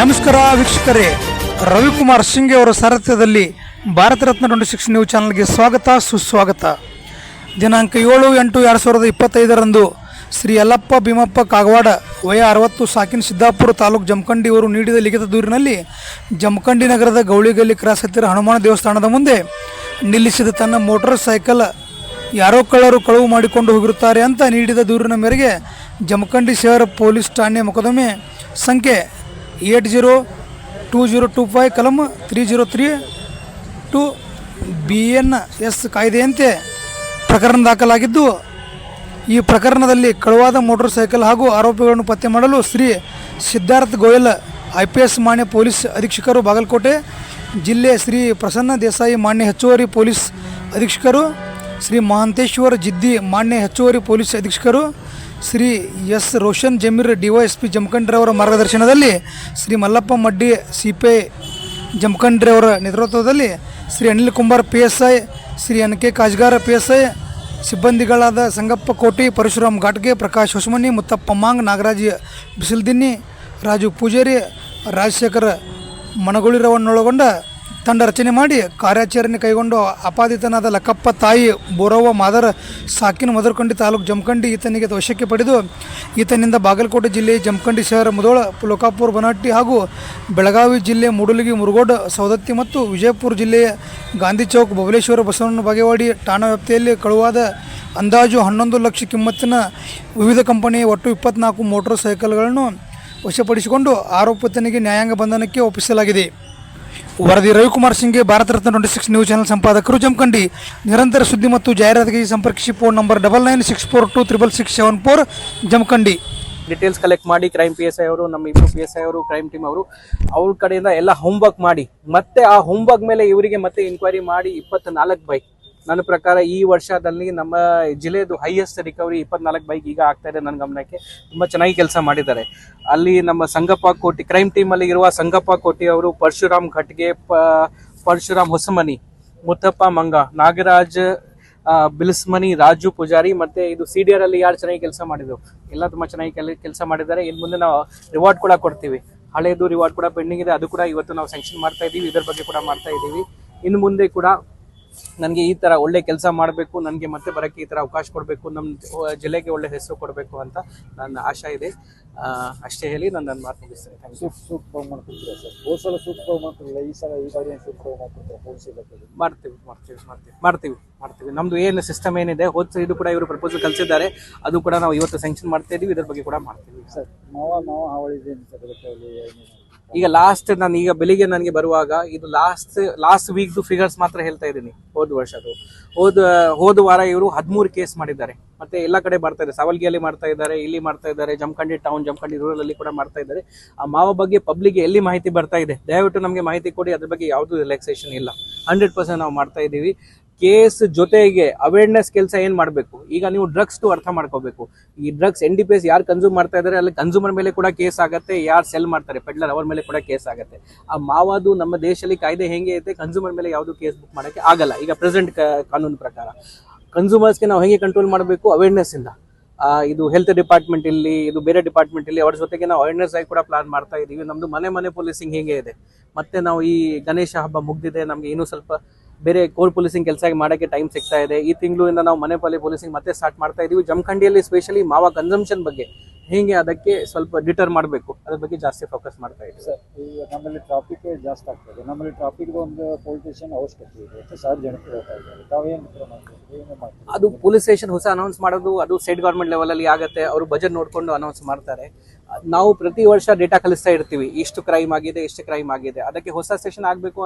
ನಮಸ್ಕಾರ ವೀಕ್ಷಕರೇ. ರವಿಕುಮಾರ್ ಸಿಂಗ್ ಅವರ ಸಾರಥ್ಯದಲ್ಲಿ Bharat Ratna twenty six news ಚಾನಲ್ಗೆ ಸ್ವಾಗತ, ಸುಸ್ವಾಗತ. ದಿನಾಂಕ ಏಳು ಎಂಟು ಎರಡು ಸಾವಿರದ ಇಪ್ಪತ್ತೈದರಂದು ಶ್ರೀ ಯಲ್ಲಪ್ಪ ಭೀಮಪ್ಪ ಕಾಗವಾಡ ವಯ ಅರವತ್ತು ಸಾಕಿನ ಸಿದ್ದಾಪುರ ತಾಲೂಕು ಜಮಖಂಡಿ ಅವರು ನೀಡಿದ ಲಿಖಿತ ದೂರಿನಲ್ಲಿ ಜಮಖಂಡಿ ನಗರದ ಗೌಳಿಗಲ್ಲಿ ಕ್ರಾಸ್ ಹತ್ತಿರ ಹನುಮಾನ ದೇವಸ್ಥಾನದ ಮುಂದೆ ನಿಲ್ಲಿಸಿದ ತನ್ನ ಮೋಟಾರ್ ಸೈಕಲ್ ಯಾರೋ ಕಳ್ಳರು ಕಳವು ಮಾಡಿಕೊಂಡು ಹೋಗಿರುತ್ತಾರೆ ಅಂತ ನೀಡಿದ ದೂರಿನ ಮೇರೆಗೆ ಜಮಖಂಡಿ ಶಹರ ಪೊಲೀಸ್ ಠಾಣೆ ಮೊಕದ್ದಮೆ ಸಂಖ್ಯೆ eight zero two zero two five ಕಲಮ್ three zero three two B N S ಕಾಯ್ದೆಯಂತೆ ಪ್ರಕರಣ ದಾಖಲಾಗಿದ್ದು, ಈ ಪ್ರಕರಣದಲ್ಲಿ ಕಳುವಾದ ಮೋಟಾರ್ ಸೈಕಲ್ ಹಾಗೂ ಆರೋಪಿಗಳನ್ನು ಪತ್ತೆ ಮಾಡಲು Shri Siddharth Goyal I P S ಮಾನ್ಯ ಪೊಲೀಸ್ ಅಧೀಕ್ಷಕರು ಬಾಗಲಕೋಟೆ ಜಿಲ್ಲೆ ಶ್ರೀ ಪ್ರಸನ್ನ ದೇಸಾಯಿ ಮಾನ್ಯ ಹೆಚ್ಚುವರಿ ಪೊಲೀಸ್ ಅಧೀಕ್ಷಕರು ಶ್ರೀ ಮಹಂತೇಶ್ವರ ಜಿದ್ದಿ ಮಾನ್ಯ ಹೆಚ್ಚುವರಿ ಪೊಲೀಸ್ ಅಧೀಕ್ಷಕರು, ಶ್ರೀ ಎಸ್ ರೋಷನ್ ಜಮೀರ್ ಡಿವೈಎಸ್ಪಿ ಜಮಖಂಡ್ರವರ ಮಾರ್ಗದರ್ಶನದಲ್ಲಿ Shri Mallappa Maddi C P I ನೇತೃತ್ವದಲ್ಲಿ Shri Anil Kumbar P S I Shri N K Kajgara P S I ಸಿಬ್ಬಂದಿಗಳಾದ Sangappa Koti, Parashuram ಘಾಟ್ಗೆ Prakash Hosamani, Muthappa Maang, Nagaraj ಬಿಸಿಲ್ದಿನ್ನಿ, Raju Poojary, Rajashekhar ಮನಗುಳಿರವನ್ನೊಳಗೊಂಡ ತಂಡ ರಚನೆ ಮಾಡಿ ಕಾರ್ಯಾಚರಣೆ ಕೈಗೊಂಡು ಅಪಾದಿತನಾದ ಲಕ್ಕಪ್ಪ ತಾಯಿ ಬೋರವ್ವ ಮಾದರ ಸಾಕಿನ ಮದರ್ಕಂಡಿ ತಾಲೂಕು ಜಮಖಂಡಿ ಈತನಿಗೆ ವಶಕ್ಕೆ ಪಡೆದು ಈತನಿಂದ ಬಾಗಲಕೋಟೆ ಜಿಲ್ಲೆ ಜಮಖಂಡಿ ಶಹರ ಮುದೋಳ ಲೋಕಾಪುರ ಬನಹಟ್ಟಿ ಹಾಗೂ ಬೆಳಗಾವಿ ಜಿಲ್ಲೆ ಮೂಡಲಗಿ, ಮುರುಗೋಡ್ ಸೌದತ್ತಿ ಮತ್ತು ವಿಜಯಪುರ ಜಿಲ್ಲೆಯ ಗಾಂಧಿ ಚೌಕ್, ಬಬಲೇಶ್ವರ ಬಸವಣ್ಣ ಬಾಗೇವಾಡಿ ಠಾಣಾ ವ್ಯಾಪ್ತಿಯಲ್ಲಿ ಕಳುವಾದ ಅಂದಾಜು ಹನ್ನೊಂದು ಲಕ್ಷ ಕಿಮ್ಮತ್ತಿನ ವಿವಿಧ ಕಂಪನಿಯ ಒಟ್ಟು ಇಪ್ಪತ್ನಾಲ್ಕು ಮೋಟಾರ್ ಸೈಕಲ್ಗಳನ್ನು ವಶಪಡಿಸಿಕೊಂಡು ಆರೋಪಿತನಿಗೆ ನ್ಯಾಯಾಂಗ ಬಂಧನಕ್ಕೆ ಒಪ್ಪಿಸಲಾಗಿದೆ. ವರದಿ Ravikumar ಸಿಂಗ್ಗೆ Bharat Ratna twenty six news channel ಸಂಪಾದಕರು Jamkhandi. ನಿರಂತರ ಸುದ್ದಿ ಮತ್ತು ಜಾಹೀರಾತಿಗೆ ಸಂಪರ್ಕಿಸಿ, phone number double nine six four two triple six seven four, Jamkhandi. Details collect ಮಾಡಿ ಕ್ರೈಮ್ ಪಿ ಎಸ್ ಐ ಅವರು, ನಮ್ಮ ಇಬ್ಬರು ಪಿ ಎಸ್ ಐ ಅವರು ಕ್ರೈಮ್ ಟೀಮ್ ಅವರು, ಅವ್ರ ಕಡೆಯಿಂದ ಎಲ್ಲ ಹೋಮ್ವರ್ಕ್ ಮಾಡಿ. ಮತ್ತೆ ಆ ಹೋಮ್ವರ್ಕ್ ಮೇಲೆ ಇವರಿಗೆ ಮತ್ತೆ ಇನ್ಕ್ವೈರಿ ಮಾಡಿ, ಇಪ್ಪತ್ನಾಲ್ಕು ಬೈಕ್ ನನ್ನ ಪ್ರಕಾರ ಈ ವರ್ಷದಲ್ಲಿ ನಮ್ಮ ಜಿಲ್ಲೆದು ಹೈಯೆಸ್ಟ್ ರಿಕವರಿ ಇಪ್ಪತ್ನಾಲ್ಕು ಬೈಕ್ ಈಗ ಆಗ್ತಾ ಇದೆ ನನ್ನ ಗಮನಕ್ಕೆ. ತುಂಬ ಚೆನ್ನಾಗಿ ಕೆಲಸ ಮಾಡಿದ್ದಾರೆ. ಅಲ್ಲಿ ನಮ್ಮ ಸಂಗಪ್ಪ ಕೋಟಿ ಕ್ರೈಮ್ ಟೀಮ್ ಅಲ್ಲಿ ಇರುವ ಸಂಗಪ್ಪ ಕೋಟಿ ಅವರು ಪರಶುರಾಮ್ ಘಟ್ಗೆ ಪರಶುರಾಮ್ ಹೊಸಮನಿ, ಮುತ್ತಪ್ಪ ಮಂಗ, ನಾಗರಾಜ್ ಬಿಲ್ಸ್ಮನಿ, ರಾಜು ಪೂಜಾರಿ ಮತ್ತೆ ಇದು ಸಿ ಡಿ ಆರ್ ಅಲ್ಲಿ ಯಾರು ಚೆನ್ನಾಗಿ ಕೆಲಸ ಮಾಡಿದ್ರು. ಎಲ್ಲ ತುಂಬಾ ಚೆನ್ನಾಗಿ ಕೆಲಸ ಮಾಡಿದ್ದಾರೆ. ಇನ್ನು ಮುಂದೆ ನಾವು ರಿವಾರ್ಡ್ ಕೂಡ ಕೊಡ್ತೀವಿ. ಹಳೆಯದು ರಿವಾರ್ಡ್ ಕೂಡ ಪೆಂಡಿಂಗ್ ಇದೆ. ಅದು ಕೂಡ ಇವತ್ತು ನಾವು ಸ್ಯಾಂಕ್ಷನ್ ಮಾಡ್ತಾ ಇದೀವಿ. ಇದರ ಬಗ್ಗೆ ಕೂಡ ಮಾಡ್ತಾ ಇದ್ದೀವಿ ಇನ್ನು ಮುಂದೆ ಕೂಡ ನನಗೆ ಈ ಥರ ಒಳ್ಳೆ ಕೆಲಸ ಮಾಡಬೇಕು ನನಗೆ ಮತ್ತೆ ಬರೋಕ್ಕೆ ಈ ಥರ ಅವಕಾಶ ಕೊಡಬೇಕು ನಮ್ಮ ಜಿಲ್ಲೆಗೆ ಒಳ್ಳೆ ಹೆಸರು ಕೊಡಬೇಕು ಅಂತ ನನ್ನ ಆಶಾ ಇದೆ. ಅಷ್ಟೇ ಹೇಳಿ ನಾನು ನನ್ನ ಮಾತು ಮುಗಿಸ್ತೇನೆ. ಥ್ಯಾಂಕ್ ಯು ಸೂಪರ್ ಸೂಪ್ ತಗೊಂಡ್ ಸರ್? ಹೋದ ಸಲ ಸೂಪರ್ ಮಾಡ್ತಿರಲಿಲ್ಲ ಈ ಸಲ ಈ ಬಾರಿ ಸೂಪರ್ ಪೊಲೀಸ್ ಇಲಾಖೆಗೆ ಮಾಡ್ತೀವಿ ಮಾಡ್ತೀವಿ ಮಾಡ್ತೀವಿ ಮಾಡ್ತೀವಿ ಮಾಡ್ತೀವಿ. ನಮ್ಮದು ಏನು ಸಿಸ್ಟಮ್ ಏನಿದೆ ಹೋದ್ಸ ಇದು ಕೂಡ ಇವರು ಪ್ರಪೋಸಲ್ ಕಲಿಸಿದ್ದಾರೆ ಅದು ಕೂಡ ನಾವು ಇವತ್ತು ಸ್ಯಾಂಕ್ಷನ್ ಮಾಡ್ತಾ ಇದೀವಿ ಇದ್ರ ಬಗ್ಗೆ ಕೂಡ ಮಾಡ್ತೀವಿ. ಸರ್ ಮಾವ ಮಾವ ಹಾವಳಿ ಇದೆ ಈಗ ಲಾಸ್ಟ್ ನಾನು ಈಗ ಬೆಳಿಗ್ಗೆ ನನಗೆ ಬರುವಾಗ ಇದು ಲಾಸ್ಟ್ ಲಾಸ್ಟ್ ವೀಕ್ದು ಫಿಗರ್ಸ್ ಮಾತ್ರ ಹೇಳ್ತಾ ಇದ್ದೀನಿ, ಹೋದ ವರ್ಷದ್ದು. ಹೋದ ಹೋದ ವಾರ ಇವರು ಹದಿಮೂರು ಕೇಸ್ ಮಾಡಿದ್ದಾರೆ. ಮತ್ತೆ ಎಲ್ಲ ಕಡೆ ಮಾಡ್ತಾ ಇದ್ದಾರೆ. ಸಾವಲ್ಗಿಯಲ್ಲಿ ಮಾಡ್ತಾ ಇದ್ದಾರೆ, ಇಲ್ಲಿ ಮಾಡ್ತಾ ಇದ್ದಾರೆ, ಜಮಖಂಡಿ ಟೌನ್ ಜಮಖಂಡಿ ರೂರಲ್ ಅಲ್ಲಿ ಕೂಡ ಮಾಡ್ತಾ ಇದ್ದಾರೆ. ಆ ಮಾವ ಬಗ್ಗೆ ಪಬ್ಲಿಕ್ ಎಲ್ಲಿ ಮಾಹಿತಿ ಬರ್ತಾ ಇದೆ? ದಯವಿಟ್ಟು ನಮಗೆ ಮಾಹಿತಿ ಕೊಡಿ. ಅದ್ರ ಬಗ್ಗೆ ಯಾವುದು ರಿಲ್ಯಾಕ್ಸೇಷನ್ ಇಲ್ಲ. ಹಂಡ್ರೆಡ್ ಪರ್ಸೆಂಟ್ ನಾವು ಮಾಡ್ತಾ ಇದ್ದೀವಿ. ಕೇಸ್ ಜೊತೆಗೆ ಅವೇರ್ನೆಸ್ ಕೆಲಸ ಏನ್ ಮಾಡಬೇಕು? ಈಗ ನೀವು ಡ್ರಗ್ಸ್ ಟು ಅರ್ಥ ಮಾಡ್ಕೋಬೇಕು. ಈ drugs N D P S ಯಾರು ಕನ್ಸ್ಯೂಮ್ ಮಾಡ್ತಾ ಇದ್ದಾರೆ ಅಲ್ಲಿ ಕನ್ಸ್ಯೂಮರ್ ಮೇಲೆ ಕೂಡ ಕೇಸ್ ಆಗುತ್ತೆ, ಯಾರು ಸೆಲ್ ಮಾಡ್ತಾರೆ ಪೆಡ್ಲರ್ ಅವ್ರ ಮೇಲೆ ಕೂಡ ಕೇಸ್ ಆಗುತ್ತೆ. ಆ ಮಾವಾದು ನಮ್ಮ ದೇಶದಲ್ಲಿ ಕಾಯ್ದೆ ಹೆಂಗೆ ಐತೆ ಕನ್ಸ್ಯೂಮರ್ ಮೇಲೆ ಯಾವುದು ಕೇಸ್ ಬುಕ್ ಮಾಡಕ್ಕೆ ಆಗಲ್ಲ. ಈಗ ಪ್ರೆಸೆಂಟ್ ಕಾನೂನು ಪ್ರಕಾರ. ಕನ್ಸ್ಯೂಮರ್ಸ್ಗೆ ನಾವು ಹೆಂಗೆ ಕಂಟ್ರೋಲ್ ಮಾಡಬೇಕು? ಅವೇರ್ನೆಸ್ ಇಂದ. ಇದು ಹೆಲ್ತ್ ಡಿಪಾರ್ಟ್ಮೆಂಟ್ ಇಲ್ಲಿ, ಇದು ಬೇರೆ ಡಿಪಾರ್ಟ್ಮೆಂಟ್ ಇಲ್ಲಿ, ಅವ್ರ ಜೊತೆಗೆ ನಾವು ಅವೇರ್ನೆಸ್ ಆಗಿ ಕೂಡ ಪ್ಲಾನ್ ಮಾಡ್ತಾ ಇದೀವಿ. ನಮ್ದು ಮನೆ ಮನೆ ಪೊಲೀಸಿಂಗ್ ಹೇಗೆ ಇದೆ? ಮತ್ತೆ ನಾವು ಈ ಗಣೇಶ ಹಬ್ಬ ಮುಗ್ದಿದೆ, ನಮಗೆ ಇನ್ನೂ ಸ್ವಲ್ಪ ಬೇರೆ ಕೋರ್ ಪೊಲೀಸಿಂಗ್ ಕೆಲಸ ಮಾಡೋಕ್ಕೆ ಟೈಮ್ ಸಿಗ್ತಾ ಇದೆ. ಈ ತಿಂಗಳಿಂದ ನಾವು ಮನೆ ಪಲ್ಲಿ ಪೊಲೀಸಿಂಗ್ ಮತ್ತೆ ಸ್ಟಾರ್ಟ್ ಮಾಡ್ತಾ ಇದೀವಿ. ಜಮಖಂಡಿಯಲ್ಲಿ ಸ್ಪೆಷಲಿ ಮಾವ ಕನ್ಸಂಪ್ಷನ್ ಬಗ್ಗೆ ಹೀಗೆ ಅದಕ್ಕೆ ಸ್ವಲ್ಪ ಡಿಟರ್ ಮಾಡಬೇಕು? ಅದ್ರ ಬಗ್ಗೆ ಜಾಸ್ತಿ ಫೋಕಸ್ ಮಾಡ್ತಾ ಇದ್ದೀವಿ ಸರ್ ಈಗ ನಮ್ಮಲ್ಲಿ ಟ್ರಾಫಿಕ್ ಜಾಸ್ತಿ ಆಗ್ತದೆ ನಮ್ಮಲ್ಲಿ ಟ್ರಾಫಿಕ್ ಒಂದು ಪೊಲಿಟಿಷಿಯನ್ ಅವಶ್ಯಕತೆ ಇದೆ ಹೇಳ್ತಾ ಇದ್ದಾರೆ. ತಾವೇನು ಏನು ಮಾಡ್ತೀರಿ? ಅದು ಪೊಲೀಸ್ ಸ್ಟೇಷನ್ ಹೊಸ ಅನೌನ್ಸ್ ಮಾಡೋದು ಅದು ಸ್ಟೇಟ್ ಗೌರ್ಮೆಂಟ್ ಲೆವೆಲಲ್ಲಿ ಆಗುತ್ತೆ. ಅವರು ಬಜೆಟ್ ನೋಡ್ಕೊಂಡು ಅನೌನ್ಸ್ ಮಾಡ್ತಾರೆ. ನಾವು ಪ್ರತಿ ವರ್ಷ ಡೇಟಾ ಕಲಿಸ್ತಾ ಇರ್ತೀವಿ. ಇಷ್ಟು ಕ್ರೈಮ್ ಆಗಿದೆ ಇಷ್ಟು ಕ್ರೈಮ್ ಆಗಿದೆ. ಅದಕ್ಕೆ ಹೊಸ ಸ್ಟೇಷನ್ ಆಗಬೇಕು